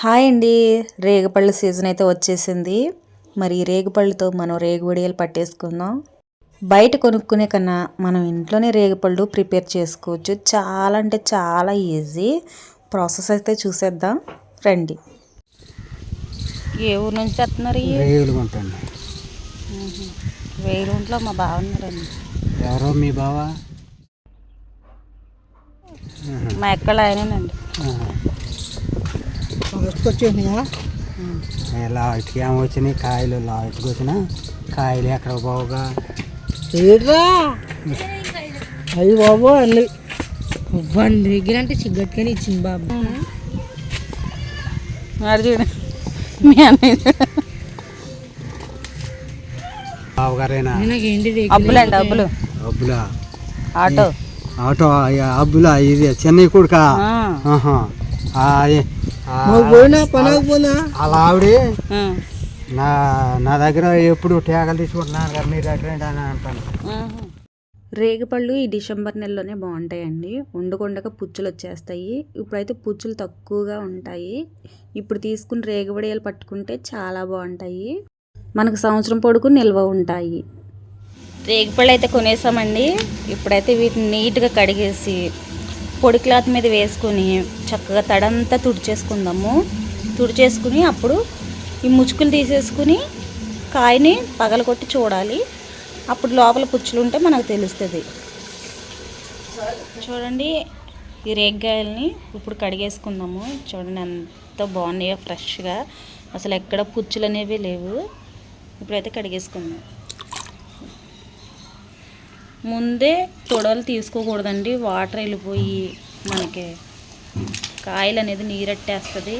Hi అండి. రేగుపళ్ళ season అయితే వచ్చేసింది. మరి ఈ రేగుపళ్ళతో మనం రేగు వడియాలు పట్టేసుకుందాం. బయట కొనుక్కునే కన్నా మనం ఇంట్లోనే రేగుపళ్ళు ప్రిపేర్ చేసుకోవచ్చు. చాలా అంటే చాలా ఈజీ. ప్రాసెస్ అయితే చూసేద్దాం. రండి. ఏ ఊరు నుంచి తెస్తున్నారు కొంటండి వేలుంట్లో మా బావ ఉన్నారండి. ఎవరో మీ బావ? మా ఎక్కడ ఆయనేనండి వచ్చేసినాయా లాస్ట్కి ఏమో వచ్చినాయి కాయలు లాస్ట్కి వచ్చిన కాయలు ఎక్కడ బావుగా ఏడ్రా? అయ్యి బాబు అన్ని. వన్ దగ్గర అంటే సిగ్గట్టుకొని ఇచ్చింది బాబు. మరి చూడు. మీ అన్నయ్య బావగారేనా? నాకు ఏంటి అబ్బులండి అబ్బులు. అబ్బులా? ఆటో. ఆటో అబ్బులా ఇది చెన్నై కొడుక? ఆ. ఆహా. ఆ, ఏ- ఆ, పోయినా పనకు పోనా అలా ఆవిడ ఆ. నా నా దగ్గర ఎప్పుడు తేగలు తీసుకుంటున్నాను కదా మీ దగ్గర ఏంటి అని అంటాను. రేగిపళ్ళు ఈ డిసెంబర్ నెలలోనే బాగుంటాయండి. వండుకొండగా పుచ్చులు వచ్చేస్తాయి. ఇప్పుడైతే పుచ్చులు తక్కువగా ఉంటాయి. ఇప్పుడు తీసుకుని రేగివడియాలు పట్టుకుంటే చాలా బాగుంటాయి. మనకు సంవత్సరం పొడుగు నిల్వ ఉంటాయి. రేగిపళ్ళు అయితే కొనేసామండి. ఇప్పుడైతే వీటిని నీట్గా కడిగేసి పొడి క్లాత్ మీద వేసుకొని చక్కగా తడంతా తుడిచేసుకుందాము. తుడిచేసుకుని అప్పుడు ఈ ముచ్చుకులు తీసేసుకుని కాయని పగలగొట్టి చూడాలి. అప్పుడు లోపల పుచ్చులు ఉంటే మనకు తెలుస్తుంది. చూడండి ఈ రేగ్గాయల్ని ఇప్పుడు కడిగేసుకుందాము. చూడండి ఎంత బాగున్నాయో ఫ్రెష్గా. అసలు ఎక్కడ పుచ్చులు అనేవి లేవు. ఇప్పుడైతే కడిగేసుకుందాం. ముందే తొడవలు తీసుకోకూడదండి. వాటర్ వెళ్ళిపోయి మనకి కాయలు అనేది నీరెట్టేస్తుంది.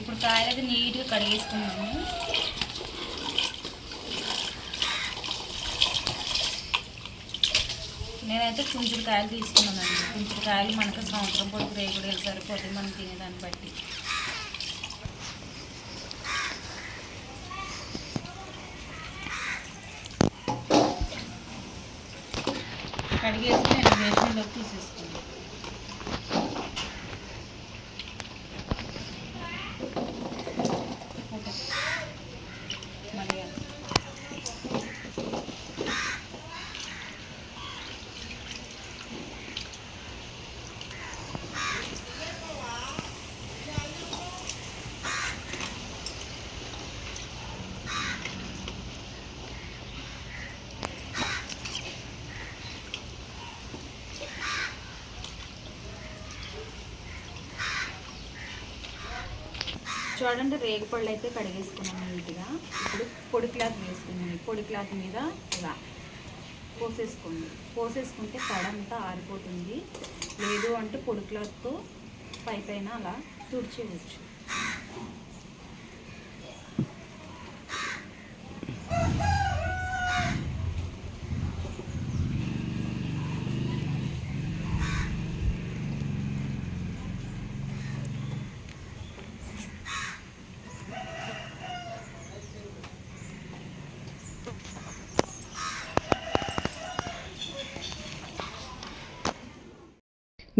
ఇప్పుడు కాయలు అయితే నీట్గా కడిగేసుకున్నాము నేనైతే కుంచుడుకాయలు తీసుకున్నానండి. కుంచుడుకాయలు మనకు సంవత్సరం పొడుగు రేగుడు సరిపోతుంది మనం తినేదాన్ని బట్టి. కడిగేసి నేను బేసిన్లోకి తీసేసుకున్నాను. చూడండి రేగుపళ్ళు అయితే కడిగేసుకున్నాము నీట్గా. ఇప్పుడు పొడి క్లాత్ వేసుకున్నాను పొడి క్లాత్ మీద ఇలా పోసేసుకోండి. పోసేసుకుంటే కడంతా ఆరిపోతుంది. లేదు అంటే పొడి క్లాత్తో పై పైన అలా తుడిచేయచ్చు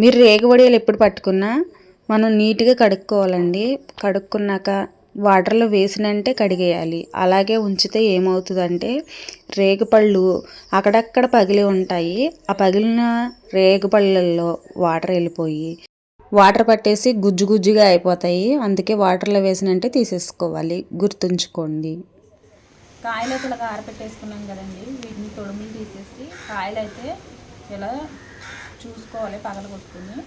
మీరు రేగువడియాలు ఎప్పుడు పట్టుకున్నా మనం నీట్గా కడుక్కోవాలండి. కడుక్కున్నాక వాటర్లో వేసినంటే కడిగేయాలి. అలాగే ఉంచితే ఏమవుతుందంటే రేగుపళ్ళు అక్కడక్కడ పగిలి ఉంటాయి. ఆ పగిలిన రేగుపళ్ళల్లో వాటర్ వెళ్ళిపోయి వాటర్ పట్టేసి గుజ్జు గుజ్జుగా అయిపోతాయి. అందుకే వాటర్లో వేసినంటే తీసేసుకోవాలి. గుర్తుంచుకోండి. కాయలు అయితే ఇలా ఆరపెట్టేసుకున్నాం కదండి. వీటిని తొడుములు తీసేసి కాయలు అయితే ఇలా చూసుకోవాలి పగలగొట్టుకుని.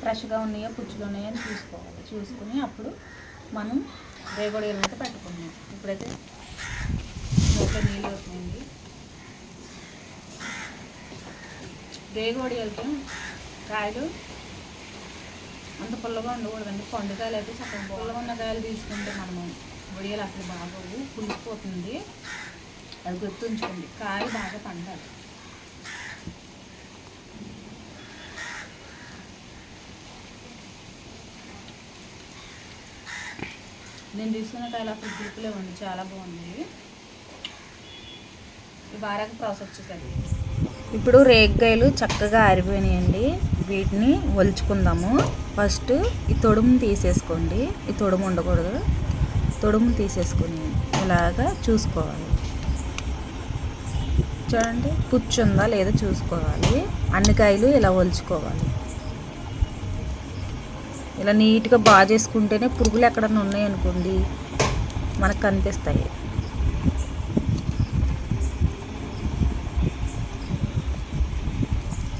ఫ్రెష్గా ఉన్నాయో పుచ్చులు ఉన్నాయో అని చూసుకోవాలి. చూసుకుని అప్పుడు మనం రేగొడియలు అయితే పెట్టుకున్నాం ఇప్పుడైతే ఒక నీళ్ళు అవుతున్నాయండి. రేగొడియలతో కాయలు అంత పుల్లగా ఉండకూడదండి. పండుకాయలు అయితే చక్కగా పుల్లగా ఉన్న కాయలు తీసుకుంటే మనము వడియాలు అసలు బాగోవు పులిసిపోతుంది. అది గుర్తుంచుకోండి. కాయ బాగా పండాలి. నేను తీసుకున్న కాయలు అసలు ఉంది చాలా బాగున్నాయి. బాగా ప్రాసెస్ వచ్చేసరికి. ఇప్పుడు రేగ్గాయలు చక్కగా ఆరిపోయినాయండి. వీటిని ఒలుచుకుందాము. ఫస్ట్ ఈ తొడుము తీసేసుకోండి. ఈ తొడుము ఉండకూడదు. తొడుము తీసేసుకుని ఇలాగా చూసుకోవాలి. చూడండి పుచ్చు ఉందా లేదా చూసుకోవాలి. అన్ని కాయలు ఇలా ఒలుచుకోవాలి. ఇలా నీట్గా బాగా చేసుకుంటేనే పురుగులు ఎక్కడన్నా ఉన్నాయనుకోండి మనకు కనిపిస్తాయి.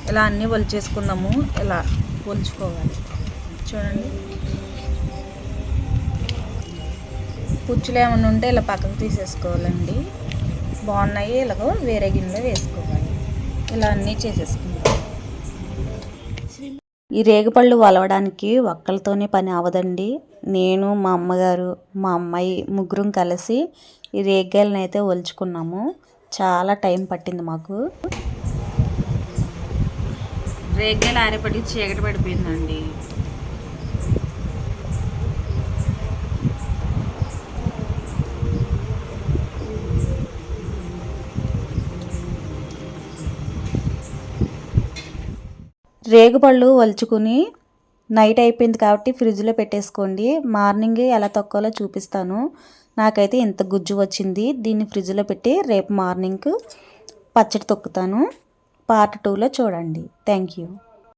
ఇలా అన్నీ వలిచేసుకుందాము ఇలా వలుచుకోవాలి చూడండి. పుచ్చులు ఏమైనా ఉంటే ఇలా పక్కకు తీసేసుకోవాలండి. బాగున్నాయి. ఇలాగో వేరే గిన్నెలో వేసుకోవాలి. ఇలా అన్నీ చేసేసుకుందాం. ఈ రేగుపళ్ళు వలవడానికి ఒక్కలతోనే పని అవదండి. నేను మా అమ్మగారు మా అమ్మాయి ముగ్గురం కలిసి ఈ రేగ్గాయలను అయితే ఒలుచుకున్నాము. చాలా టైం పట్టింది మాకు. రేగ్గాయలు ఆరేపడి చీకటి పడిపోయిందండి. రేగుపళ్ళు ఒలుచుకుని నైట్ అయిపోయింది కాబట్టి ఫ్రిడ్జ్లో పెట్టేసుకోండి. మార్నింగ్ ఎలా తొక్కాలో చూపిస్తాను. నాకైతే ఇంత గుజ్జు వచ్చింది. దీన్ని ఫ్రిడ్జ్లో పెట్టి రేపు మార్నింగ్ పచ్చడి తొక్కుతాను. పార్ట్ టూలో చూడండి. Thank you.